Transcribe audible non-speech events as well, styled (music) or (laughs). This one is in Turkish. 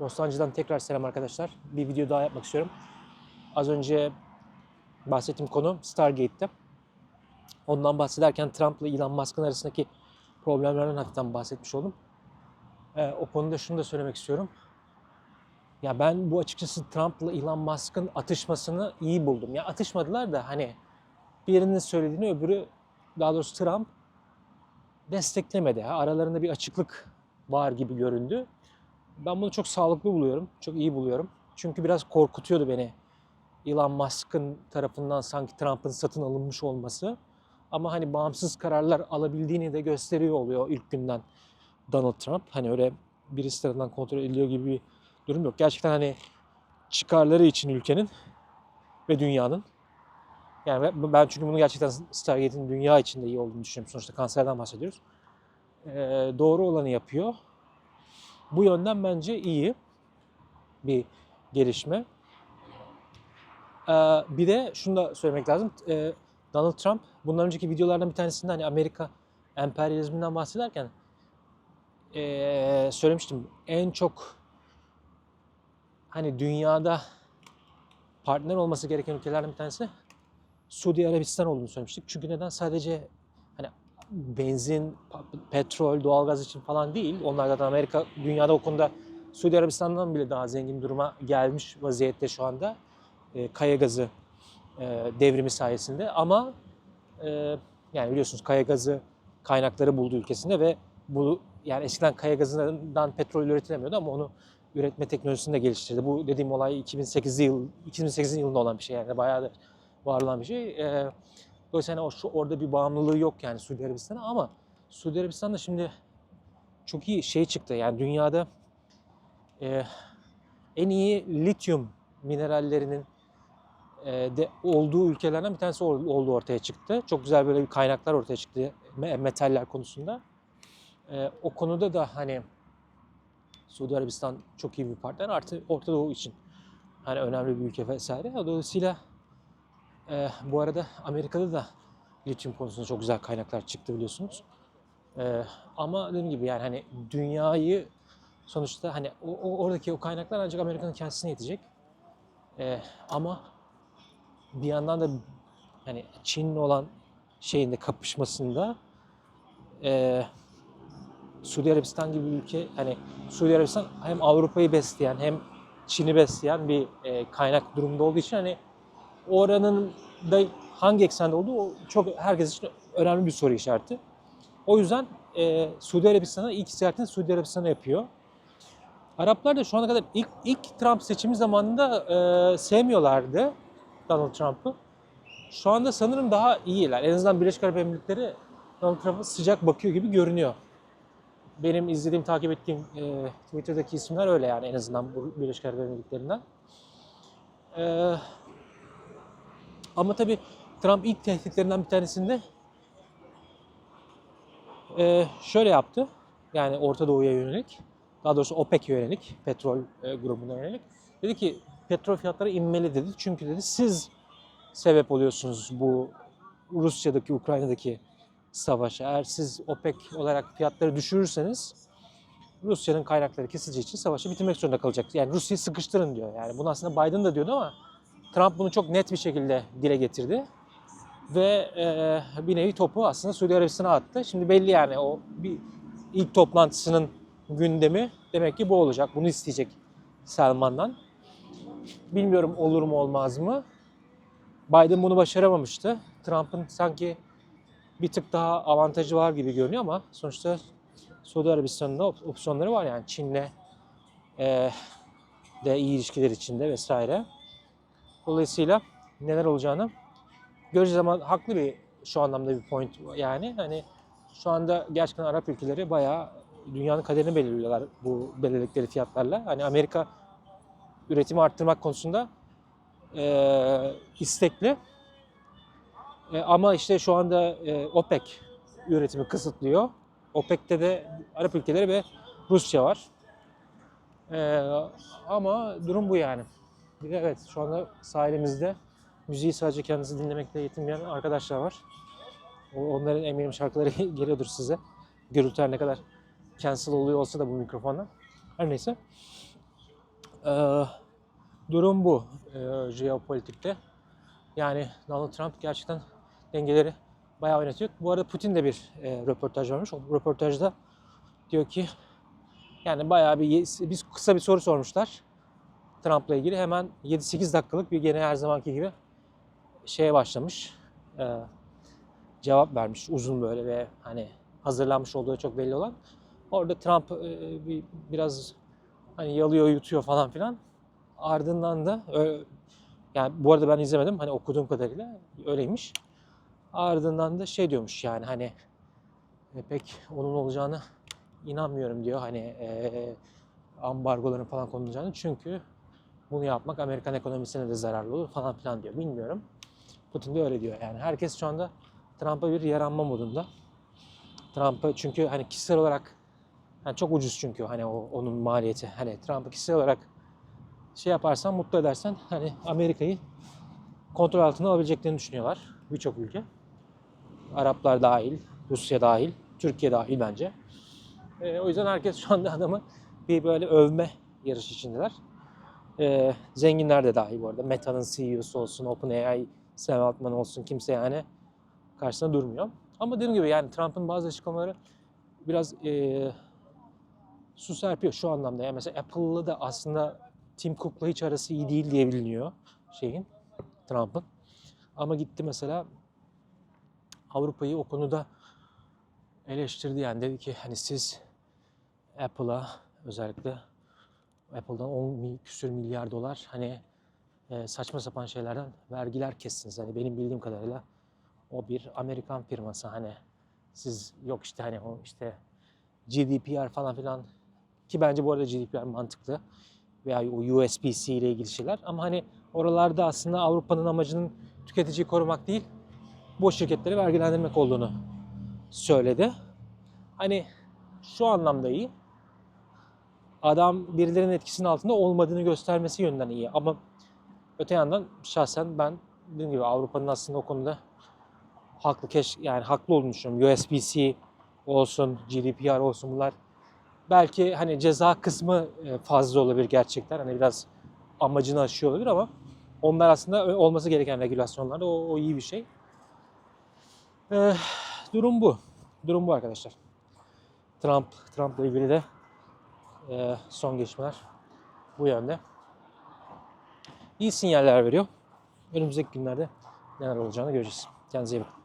Bostancı'dan tekrar selam arkadaşlar. Bir video daha yapmak istiyorum. Az önce bahsettiğim konu Stargate'ti. Ondan bahsederken Trump ile Elon Musk'ın arasındaki problemlerden hafiften bahsetmiş oldum. Ee, o konuda şunu da söylemek istiyorum. Ya ben bu açıkçası Trump ile Elon Musk'ın atışmasını iyi buldum. Ya atışmadılar da hani birinin söylediğini öbürü daha doğrusu Trump desteklemedi. Aralarında bir açıklık var gibi göründü. Ben bunu çok sağlıklı buluyorum. Çok iyi buluyorum. Çünkü biraz korkutuyordu beni. Elon Musk'ın tarafından sanki Trump'ın satın alınmış olması. Ama hani bağımsız kararlar alabildiğini de gösteriyor oluyor ilk günden Donald Trump. Hani öyle birisi tarafından kontrol ediliyor gibi bir durum yok. Gerçekten hani çıkarları için ülkenin ve dünyanın. Yani ben- çünkü bunu gerçekten Stargate'in dünya içinde iyi olduğunu düşünüyorum. Sonuçta kanserden bahsediyoruz. Ee, doğru olanı yapıyor. Bu yönden bence iyi bir gelişme. Ee, bir de şunu da söylemek lazım. Ee, Donald Trump bundan önceki videolardan bir tanesinde hani Amerika emperyalizminden bahsederken ee, söylemiştim. En çok hani dünyada partner olması gereken ülkelerden bir tanesi Suudi Arabistan olduğunu söylemiştik. Çünkü neden? Sadece benzin, petrol, doğalgaz için falan değil. Onlar zaten Amerika dünyada o konuda Suudi Arabistan'dan bile daha zengin duruma gelmiş vaziyette şu anda. E, kaya gazı e, devrimi sayesinde. Ama e, yani biliyorsunuz kaya gazı kaynakları buldu ülkesinde ve bu yani eskiden kaya gazından petrol üretilemiyordu ama onu üretme teknolojisini de geliştirdi. Bu dediğim olay 2008 yıl 2008 yılında olan bir şey yani bayağı da var olan bir şey. E, dolayısıyla o, şu, orada bir bağımlılığı yok yani Suudi Arabistan'a ama Suudi Arabistan'da şimdi çok iyi şey çıktı. Yani dünyada e, en iyi lityum minerallerinin e, de olduğu ülkelerden bir tanesi ol- oldu ortaya çıktı. Çok güzel böyle bir kaynaklar ortaya çıktı me- metaller konusunda. E, o konuda da hani Suudi Arabistan çok iyi bir partner. Artı Orta Doğu için hani önemli bir ülke vesaire. Dolayısıyla e, bu arada Amerika'da da lityum konusunda çok güzel kaynaklar çıktı biliyorsunuz. E, ama dediğim gibi yani hani dünyayı sonuçta hani o, o- oradaki o kaynaklar ancak Amerika'nın kendisine yetecek. E, ama bir yandan da hani Çin'le olan şeyinde kapışmasında e, Suudi Arabistan gibi bir ülke hani Suudi Arabistan hem Avrupa'yı besleyen hem Çin'i besleyen bir e, kaynak durumda olduğu için hani oranın da hangi eksende olduğu çok herkes için önemli bir soru işareti. O yüzden e, Suudi Arabistan'a ilk ziyaretini Suudi Arabistan'a yapıyor. Araplar da şu ana kadar ilk, ilk Trump seçimi zamanında e, sevmiyorlardı Donald Trump'ı. Şu anda sanırım daha iyiler. En azından Birleşik Arap Emirlikleri Donald Trump'a sıcak bakıyor gibi görünüyor. Benim izlediğim, takip ettiğim e, Twitter'daki isimler öyle yani en azından Birleşik Arap Emirlikleri'nden. E, ama tabii Trump ilk tehditlerinden bir tanesinde e, şöyle yaptı. Yani Orta Doğu'ya yönelik, daha doğrusu OPEC'e yönelik, petrol e, grubuna yönelik. Dedi ki petrol fiyatları inmeli dedi. Çünkü dedi siz sebep oluyorsunuz bu Rusya'daki, Ukrayna'daki savaşa. Eğer siz OPEC olarak fiyatları düşürürseniz Rusya'nın kaynakları kesileceği için savaşı bitirmek zorunda kalacak. Yani Rusya'yı sıkıştırın diyor. Yani bunu aslında Biden da diyordu ama Trump bunu çok net bir şekilde dile getirdi. Ve e, bir nevi topu aslında Suudi Arabistan'a attı. Şimdi belli yani o bir ilk toplantısının gündemi demek ki bu olacak. Bunu isteyecek Selman'dan. Bilmiyorum olur mu olmaz mı. Biden bunu başaramamıştı. Trump'ın sanki bir tık daha avantajı var gibi görünüyor ama sonuçta Suudi Arabistan'ın da op- opsiyonları var yani Çin'le e, de iyi ilişkiler içinde vesaire. Dolayısıyla neler olacağını göreceğiz ama haklı bir şu anlamda bir point yani hani şu anda gerçekten Arap ülkeleri bayağı dünyanın kaderini belirliyorlar bu belirledikleri fiyatlarla. Hani Amerika üretimi arttırmak konusunda e, istekli. E, ama işte şu anda e, OPEC üretimi kısıtlıyor. OPEC'te de Arap ülkeleri ve Rusya var. E, ama durum bu yani. Bir de evet şu anda sahilimizde müziği sadece kendisi dinlemekle yetinmeyen arkadaşlar var. Onların eminim şarkıları (laughs) geliyordur size. Gürültü her ne kadar cancel oluyor olsa da bu mikrofondan. Her neyse. Ee, durum bu ee, jeopolitikte. Yani Donald Trump gerçekten dengeleri bayağı oynatıyor. Bu arada Putin de bir e, röportaj vermiş. O röportajda diyor ki yani bayağı bir biz kısa bir soru sormuşlar Trump'la ilgili. Hemen 7-8 dakikalık bir gene her zamanki gibi şeye başlamış. Ee, cevap vermiş uzun böyle ve hani hazırlanmış olduğu çok belli olan. Orada Trump e, bir, biraz hani yalıyor yutuyor falan filan. Ardından da ö- yani bu arada ben izlemedim hani okuduğum kadarıyla öyleymiş. Ardından da şey diyormuş yani hani e, pek onun olacağını inanmıyorum diyor hani e, ambargoların falan konulacağını çünkü bunu yapmak Amerikan ekonomisine de zararlı olur falan filan diyor. Bilmiyorum. Putin de öyle diyor yani. Herkes şu anda Trump'a bir yaranma modunda. Trump'ı çünkü hani kişisel olarak yani çok ucuz çünkü hani o onun maliyeti. Hani Trump'ı kişisel olarak şey yaparsan mutlu edersen hani Amerika'yı kontrol altına alabileceklerini düşünüyorlar birçok ülke. Araplar dahil, Rusya dahil, Türkiye dahil bence. Ee, o yüzden herkes şu anda adamı bir böyle övme yarış içindeler. Ee, zenginler de dahil bu arada. Meta'nın CEO'su olsun, OpenAI Sam Altman olsun kimse yani karşısında durmuyor. Ama dediğim gibi yani Trump'ın bazı açıklamaları biraz eee su serpiyor şu anlamda. Yani mesela Apple'lı da aslında Tim Cook'la hiç arası iyi değil diye biliniyor şeyin, Trump'ın. Ama gitti mesela Avrupa'yı o konuda eleştirdi yani dedi ki hani siz Apple'a özellikle Apple'dan 10 mil- küsür milyar dolar hani e, saçma sapan şeylerden vergiler kestiniz. Hani benim bildiğim kadarıyla o bir Amerikan firması hani siz yok işte hani o işte GDPR falan filan ki bence bu arada GDPR mantıklı veya o USPC ile ilgili şeyler ama hani oralarda aslında Avrupa'nın amacının tüketiciyi korumak değil bu şirketleri vergilendirmek olduğunu söyledi. Hani şu anlamda iyi. Adam birilerinin etkisinin altında olmadığını göstermesi yönden iyi ama öte yandan şahsen ben dediğim gibi Avrupa'nın aslında o konuda haklı keş yani haklı olduğunu düşünüyorum. USPC olsun, GDPR olsun bunlar belki hani ceza kısmı e, fazla olabilir gerçekten. Hani biraz amacını aşıyor olabilir ama onlar aslında olması gereken regülasyonlarda o, o iyi bir şey. Eh, durum bu. Durum bu arkadaşlar. Trump, Trump'la ilgili de e, son gelişmeler bu yönde. İyi sinyaller veriyor. Önümüzdeki günlerde neler olacağını göreceğiz. Kendinize iyi bakın.